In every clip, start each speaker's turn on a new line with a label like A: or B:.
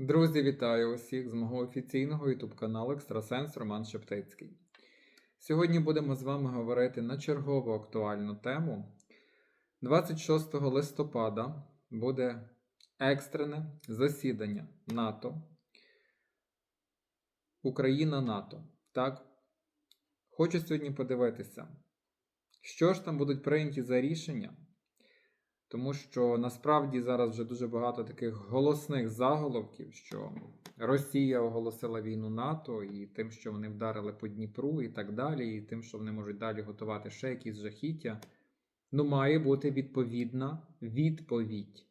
A: Друзі, вітаю усіх з мого офіційного YouTube каналу Екстрасенс Роман Шептицький. Сьогодні будемо з вами говорити на чергову актуальну тему. 26 листопада буде екстрене засідання НАТО. Україна НАТО. Так? Хочу сьогодні подивитися, що ж там будуть прийняті за рішення. Тому що насправді зараз вже дуже багато таких голосних заголовків, що Росія оголосила війну НАТО, і тим, що вони вдарили по Дніпру, і так далі, і тим, що вони можуть далі готувати ще якісь жахіття. Ну, має бути відповідна відповідь.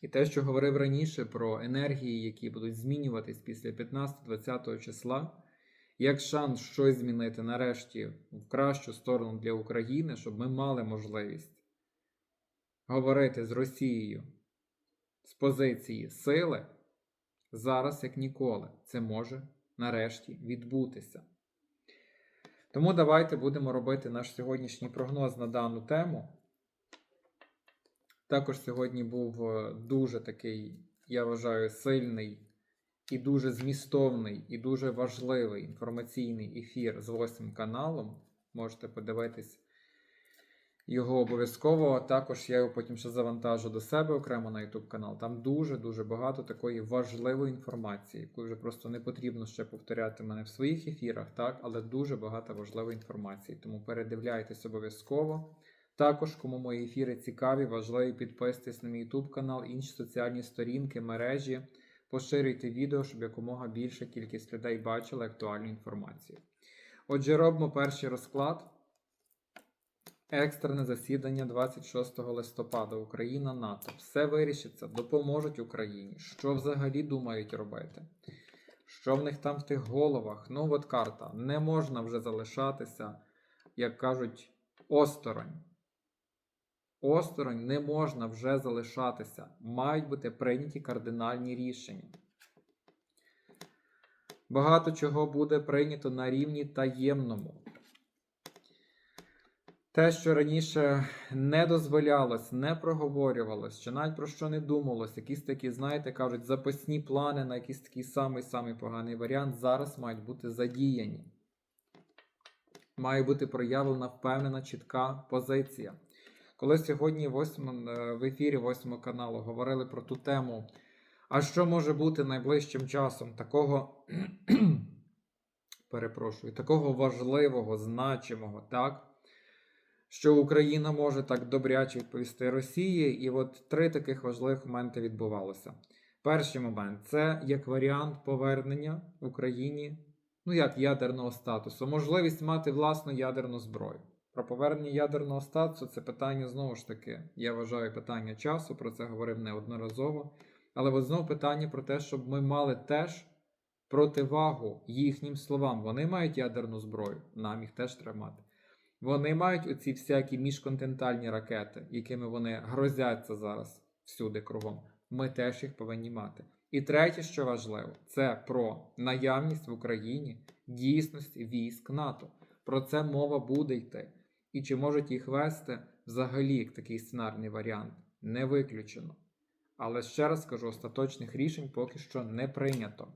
A: І те, що говорив раніше про енергії, які будуть змінюватись після 15-20 числа, як шанс щось змінити нарешті в кращу сторону для України, щоб ми мали можливість говорити з Росією з позиції сили, зараз як ніколи, це може нарешті відбутися. Тому давайте будемо робити наш сьогоднішній прогноз на дану тему. Також сьогодні був е, дуже такий, я вважаю, сильний і дуже змістовний, і дуже важливий інформаційний ефір з 8 каналом. Можете подивитись його обов'язково. Також я його потім ще завантажу до себе окремо на YouTube канал. Там дуже-дуже багато такої важливої інформації, яку вже просто не потрібно ще повторяти мене в своїх ефірах, так, але дуже багато важливої інформації. Тому передивляйтесь обов'язково. Також, кому мої ефіри цікаві, важливі, підписуйтесь на мій YouTube канал, інші соціальні сторінки, мережі. Поширюйте відео, щоб якомога більша кількість людей бачила актуальну інформацію. Отже, робимо перший розклад. Екстрене засідання 26 листопада. Україна НАТО. Все вирішиться, допоможуть Україні. Що взагалі думають робити? Що в них там в тих головах? Ну, от карта. Не можна вже залишатися, як кажуть, осторонь. Осторонь не можна вже залишатися. Мають бути прийняті кардинальні рішення. Багато чого буде прийнято на рівні таємному. Те, що раніше не дозволялось, не проговорювалось, чи навіть про що не думалось, якісь такі, знаєте, кажуть, запасні плани на якийсь такий самий-самий поганий варіант, зараз мають бути задіяні. Має бути проявлена впевнена, чітка позиція. Коли сьогодні восьм, е, в ефірі 8 каналу говорили про ту тему, а що може бути найближчим часом такого, перепрошую, такого важливого, значимого, так? Що Україна може так добряче відповісти Росії, і от три таких важливих моменти відбувалося. Перший момент це як варіант повернення Україні, ну як ядерного статусу, можливість мати власну ядерну зброю. Про повернення ядерного статусу це питання знову ж таки, я вважаю, питання часу, про це говорив неодноразово. Але от знову питання про те, щоб ми мали теж противагу їхнім словам. Вони мають ядерну зброю, нам їх теж треба мати. Вони мають оці всякі міжконтинентальні ракети, якими вони грозяться зараз всюди кругом. Ми теж їх повинні мати. І третє, що важливо, це про наявність в Україні дійсності військ НАТО. Про це мова буде йти. І чи можуть їх вести взагалі як такий сценарний варіант? Не виключено. Але ще раз скажу, остаточних рішень поки що не прийнято.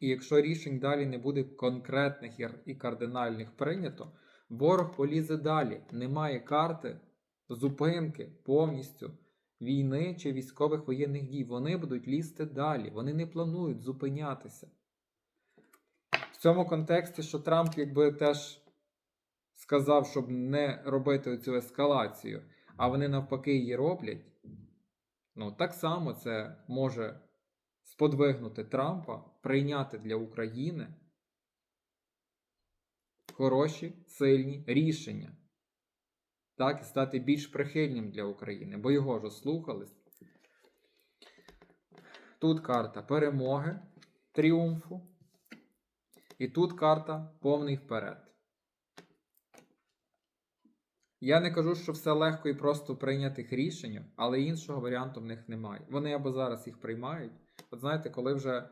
A: І якщо рішень далі не буде конкретних і кардинальних прийнято, Ворог полізе далі. Немає карти зупинки повністю війни чи військових воєнних дій. Вони будуть лізти далі. Вони не планують зупинятися. В цьому контексті, що Трамп якби теж сказав, щоб не робити цю ескалацію, а вони навпаки її роблять. Ну, так само це може сподвигнути Трампа прийняти для України хороші, сильні рішення. Так, стати більш прихильним для України, бо його ж слухались. Тут карта перемоги, тріумфу. І тут карта повний вперед. Я не кажу, що все легко і просто прийнятих рішень, але іншого варіанту в них немає. Вони або зараз їх приймають. От знаєте, коли вже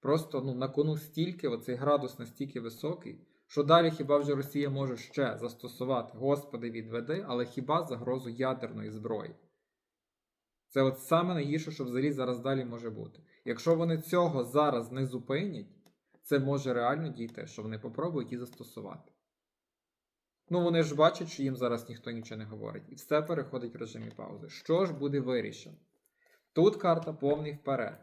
A: просто ну, на кону стільки, оцей градус настільки високий, що далі хіба вже Росія може ще застосувати, Господи, відведи, але хіба загрозу ядерної зброї? Це от саме найгірше, що взагалі зараз далі може бути. Якщо вони цього зараз не зупинять, це може реально дійти, що вони попробують і застосувати. Ну, вони ж бачать, що їм зараз ніхто нічого не говорить, і все переходить в режимі паузи. Що ж буде вирішено? Тут карта повний вперед.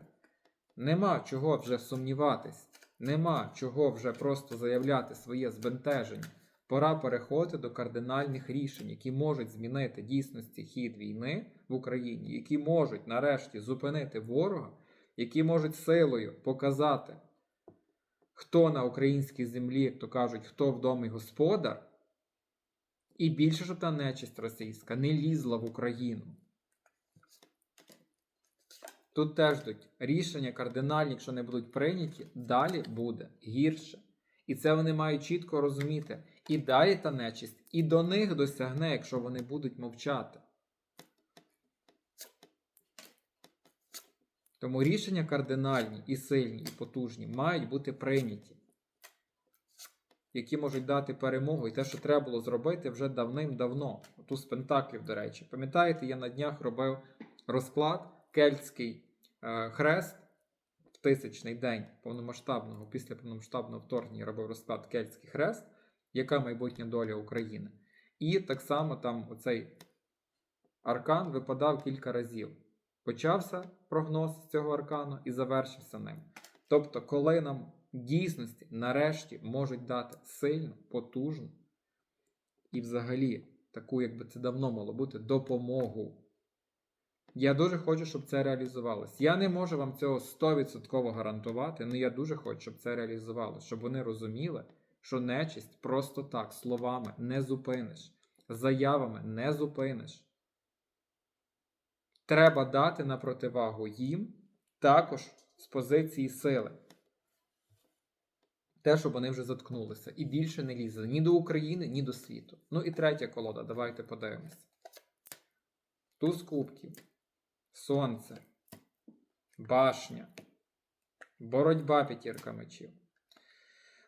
A: Нема чого вже сумніватись, нема чого вже просто заявляти своє збентеження. Пора переходити до кардинальних рішень, які можуть змінити дійсності хід війни в Україні, які можуть нарешті зупинити ворога, які можуть силою показати, хто на українській землі, то кажуть, хто вдома господар, і більше, щоб та нечисть російська не лізла в Україну. Тут теж йдуть рішення кардинальні, якщо не будуть прийняті, далі буде гірше. І це вони мають чітко розуміти. І далі та нечисть, і до них досягне, якщо вони будуть мовчати. Тому рішення кардинальні і сильні, і потужні мають бути прийняті, які можуть дати перемогу і те, що треба було зробити вже давним-давно. Туз Пентаклів, до речі. Пам'ятаєте, я на днях робив розклад кельтський хрест в тисячний день повномасштабного, після повномасштабного вторгнення робив розклад Кельтський хрест, яка майбутня доля України. І так само там оцей аркан випадав кілька разів. Почався прогноз цього аркану і завершився ним. Тобто, коли нам дійсності нарешті можуть дати сильну, потужну і взагалі таку, якби це давно мало бути, допомогу. Я дуже хочу, щоб це реалізувалось. Я не можу вам цього 100% гарантувати, але я дуже хочу, щоб це реалізувалося, щоб вони розуміли, що нечисть просто так, словами не зупиниш, заявами не зупиниш. Треба дати на противагу їм також з позиції сили. Те, щоб вони вже заткнулися і більше не лізли ні до України, ні до світу. Ну і третя колода, давайте подивимось. Туз кубків, сонце, башня, боротьба п'ятірка мечів.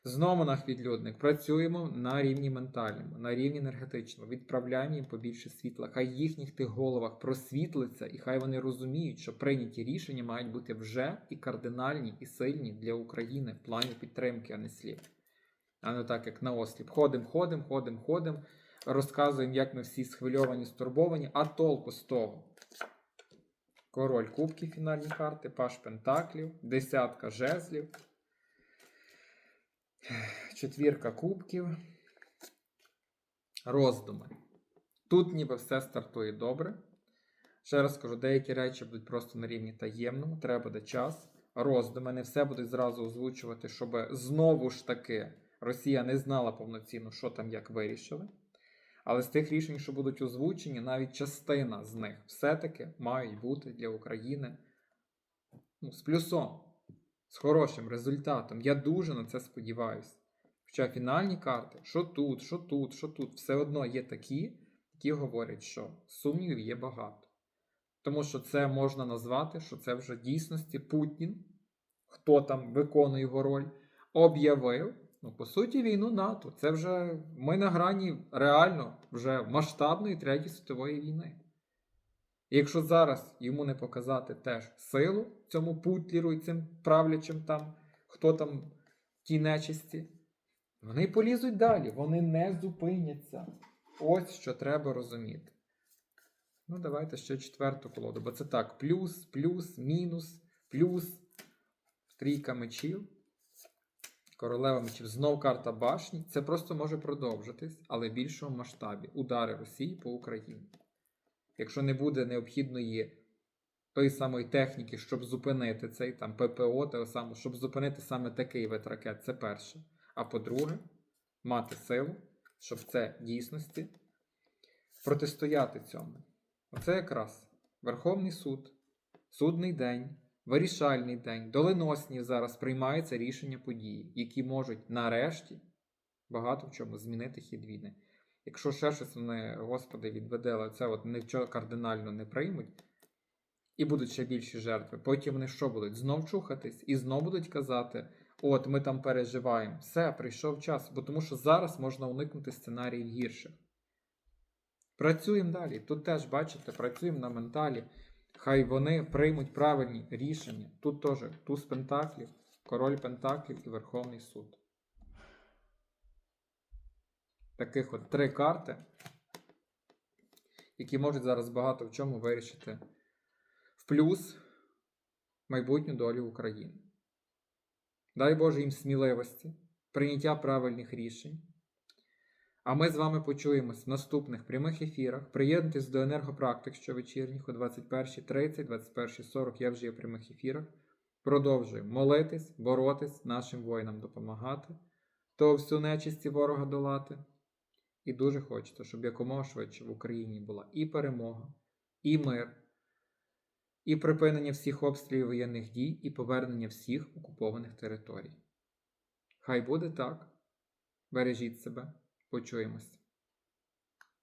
A: Знову наш відлюдник. Працюємо на рівні ментальному, на рівні енергетичному. Відправляємо їм побільше світла. Хай в їхніх тих головах просвітлиться, і хай вони розуміють, що прийняті рішення мають бути вже і кардинальні, і сильні для України в плані підтримки, а не слів. А не так, як на осліп. Ходимо, ходимо, ходимо, ходимо, розказуємо, як ми всі схвильовані, стурбовані, а толку з того. Король кубків фінальні карти, паш пентаклів, десятка жезлів. Четвірка кубків. Роздуми. Тут ніби все стартує добре. Ще раз скажу, деякі речі будуть просто на рівні таємному, треба буде час. Роздуми, не все будуть зразу озвучувати, щоб знову ж таки Росія не знала повноцінно, що там як вирішили. Але з тих рішень, що будуть озвучені, навіть частина з них все-таки мають бути для України ну, з плюсом з хорошим результатом. Я дуже на це сподіваюся. Хоча фінальні карти, що тут, що тут, що тут, все одно є такі, які говорять, що сумнівів є багато. Тому що це можна назвати, що це вже дійсності Путін, хто там виконує його роль, об'явив, ну, по суті, війну НАТО. Це вже ми на грані реально вже масштабної Третьої світової війни. І якщо зараз йому не показати теж силу цьому путліру і цим правлячим там, хто там ті нечисті, вони полізуть далі, вони не зупиняться. Ось що треба розуміти. Ну, давайте ще четверту колоду, бо це так: плюс, плюс, мінус, плюс, трійка мечів, королева мечів, знов карта башні. Це просто може продовжитись, але в більшому масштабі. Удари Росії по Україні якщо не буде необхідної тої самої техніки, щоб зупинити цей там ППО, того самого, щоб зупинити саме такий вид ракет, це перше. А по-друге, мати силу, щоб це дійсності протистояти цьому. Оце якраз Верховний суд, судний день, вирішальний день, доленосні зараз приймаються рішення події, які можуть нарешті багато в чому змінити хід війни. Якщо ще щось вони, Господи, відведе, але це от нічого кардинально не приймуть, і будуть ще більші жертви, потім вони що будуть? Знов чухатись і знов будуть казати: от ми там переживаємо. Все, прийшов час, бо тому що зараз можна уникнути сценаріїв гірших. Працюємо далі. Тут теж, бачите, працюємо на менталі. Хай вони приймуть правильні рішення. Тут теж туз пентаклів, король пентаклів і Верховний суд. Таких от три карти, які можуть зараз багато в чому вирішити в плюс майбутню долю України. Дай Боже їм сміливості, прийняття правильних рішень. А ми з вами почуємось в наступних прямих ефірах. Приєднуйтесь до енергопрактик щовечірніх о 21.30, 21.40 я вже є в прямих ефірах. Продовжуємо молитись, боротись, нашим воїнам допомагати, то всю нечисті ворога долати. І дуже хочеться, щоб якомога швидше в Україні була і перемога, і мир, і припинення всіх обстрілів воєнних дій, і повернення всіх окупованих територій. Хай буде так. Бережіть себе, почуємось.